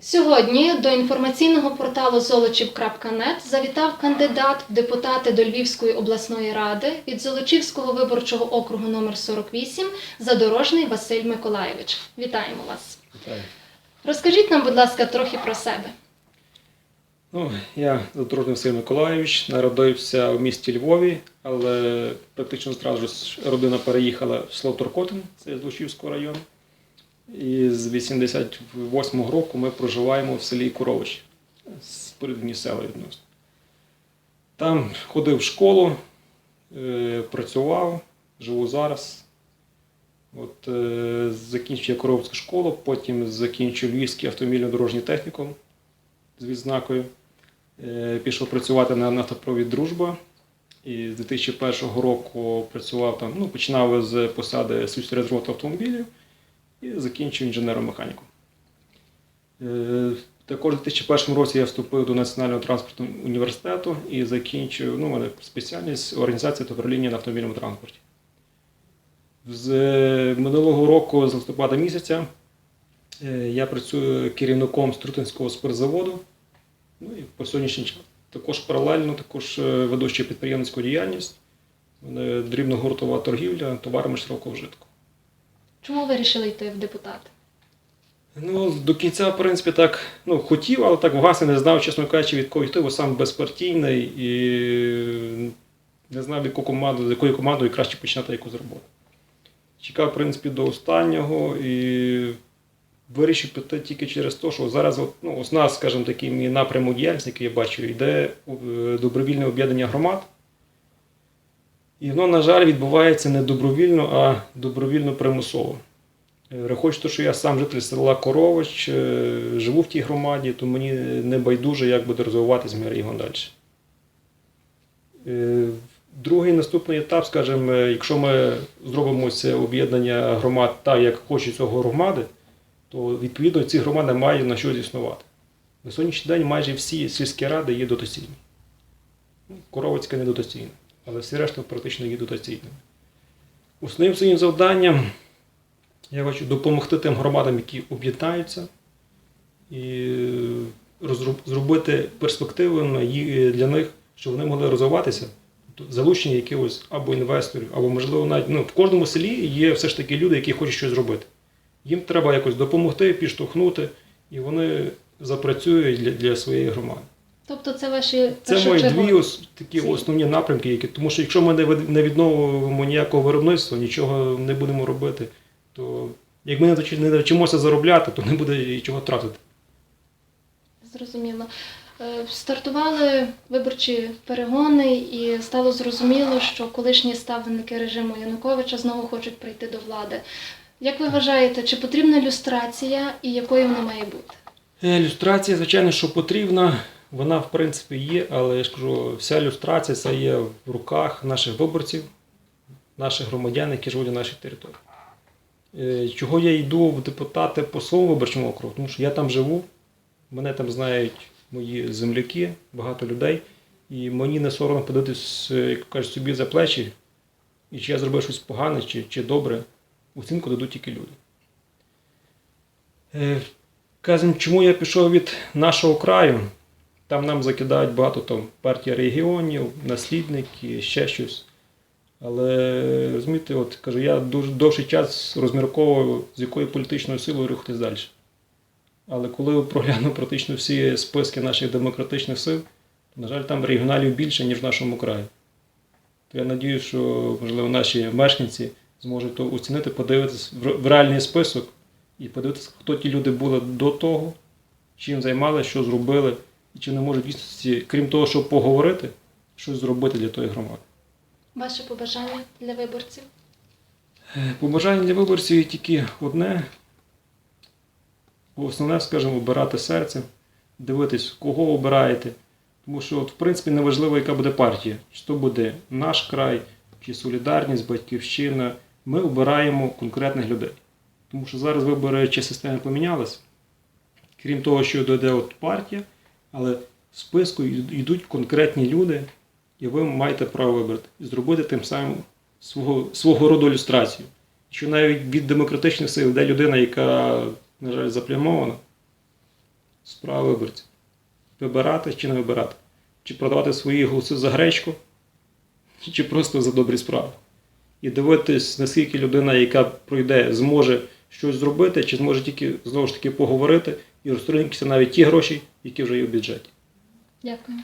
Сьогодні до інформаційного порталу золочів.нет завітав кандидат в депутати до Львівської обласної ради від Золочівського виборчого округу номер 48 Задорожний Василь Миколаєвич. Вітаємо вас. Вітаю. Розкажіть нам, будь ласка, трохи про себе. Ну, я Задорожний Василь Миколаївич, народився в місті Львові, але практично зразу ж родина переїхала в село Торкотин, це з Лучівського району. І з 88-го року ми проживаємо в селі Курович, спорідні села відносно. Там ходив в школу, е, працював, живу зараз. От, е, закінчив я Коровську школу, потім закінчив Львівський автомобільно-дорожній технікум з відзнакою. Е, Пішов працювати на нафтопровід Дружба. І з 2001 року працював там, ну, починав з посади сільського автомобілів і закінчив інженером-механіком. Е, Також у 2001 році я вступив до Національного транспортного університету і закінчив ну, мене спеціальність організація та управління на автомобільному транспорті. З е, минулого року, з листопада місяця, е, я працюю керівником Струтинського спиртзаводу. Ну і по сьогоднішній час також паралельно також веду ще підприємницьку діяльність. Дрібногуртова торгівля товарами широкого вжитку. Чому ви вирішили йти в депутати? Ну, до кінця, в принципі, так ну, хотів, але так власне не знав, чесно кажучи, від кого йти, бо сам безпартійний і не знав, яку команду, з якою командою краще починати якусь роботу. Чекав, в принципі, до останнього і вирішив піти тільки через те, що зараз ну, основна, скажімо, такий мій напрямок діяльності, який я бачу, йде е, добровільне об'єднання громад. І воно, на жаль, відбувається не добровільно, а добровільно примусово. Е, Враховуючи те, що я сам житель села Корович, е, живу в тій громаді, то мені не байдуже, як буде розвиватись мій регіон далі. Е, Другий наступний етап, скажімо, е, якщо ми зробимо це об'єднання громад так, як хочуть цього громади, то відповідно ці громади мають на щось існувати. На сьогоднішній день майже всі сільські ради є дотаційні. Ну, Коровицька не дотаційна, але всі решта практично є дотаційними. Основним своїм завданням я хочу допомогти тим громадам, які об'єднаються, і зробити перспективами для них, щоб вони могли розвиватися, тобто залучення якихось або інвесторів, або, можливо, навіть ну, в кожному селі є все ж таки люди, які хочуть щось зробити. Їм треба якось допомогти, підштовхнути, і вони запрацюють для, для своєї громади. Тобто це ваші Це мої дві ос- такі цілі. основні напрямки, які, тому що якщо ми не відновимо ніякого виробництва, нічого не будемо робити, то як ми не навчи- не навчимося заробляти, то не буде і чого тратити. Зрозуміло. Е, Стартували виборчі перегони, і стало зрозуміло, що колишні ставленики режиму Януковича знову хочуть прийти до влади. Як ви вважаєте, чи потрібна люстрація і якою вона має бути? Е, Люстрація, звичайно, що потрібна, вона в принципі є, але я ж кажу, вся люстрація це є в руках наших виборців, наших громадян, які живуть на нашій території. Е, Чого я йду в депутати по своєму виборчому округу? Тому що я там живу, мене там знають мої земляки, багато людей, і мені не соромно подивитись, е, як кажуть, собі за плечі, і чи я зробив щось погане, чи, чи добре, оцінку дадуть тільки люди. Е, чому я пішов від нашого краю? Там нам закидають багато там партія регіонів, наслідники, ще щось. Але розумієте, от кажу, я дуже довший час розмірковував, з якою політичною силою рухатись далі. Але коли проглянув практично всі списки наших демократичних сил, то, на жаль, там регіоналів більше, ніж в нашому краї. То я надію, що можливо наші мешканці зможуть то оцінити, подивитися в реальний список і подивитися, хто ті люди були до того, чим займалися, що зробили, і чи не можуть дійсності, крім того, щоб поговорити, щось зробити для тої громади. Ваше побажання для виборців? Е, Побажання для виборців є тільки одне. Основне, скажімо, обирати серцем, дивитись, кого обираєте. Тому що, от, в принципі, неважливо, яка буде партія. Чи то буде наш край, чи солідарність, батьківщина. Ми обираємо конкретних людей. Тому що зараз виборча система помінялася. Крім того, що дойде от партія, але в списку йдуть конкретні люди, і ви маєте право вибрати зробити тим самим свого, свого роду ілюстрацію. Що навіть від демократичних сил йде людина, яка, на жаль, заплямована, справа виборців. Вибирати чи не вибирати. Чи продавати свої голоси за гречку, чи просто за добрі справи. І дивитись, наскільки людина, яка пройде, зможе щось зробити, чи зможе тільки знову ж таки поговорити і розтринутися навіть ті гроші, які вже є в бюджеті. Дякую.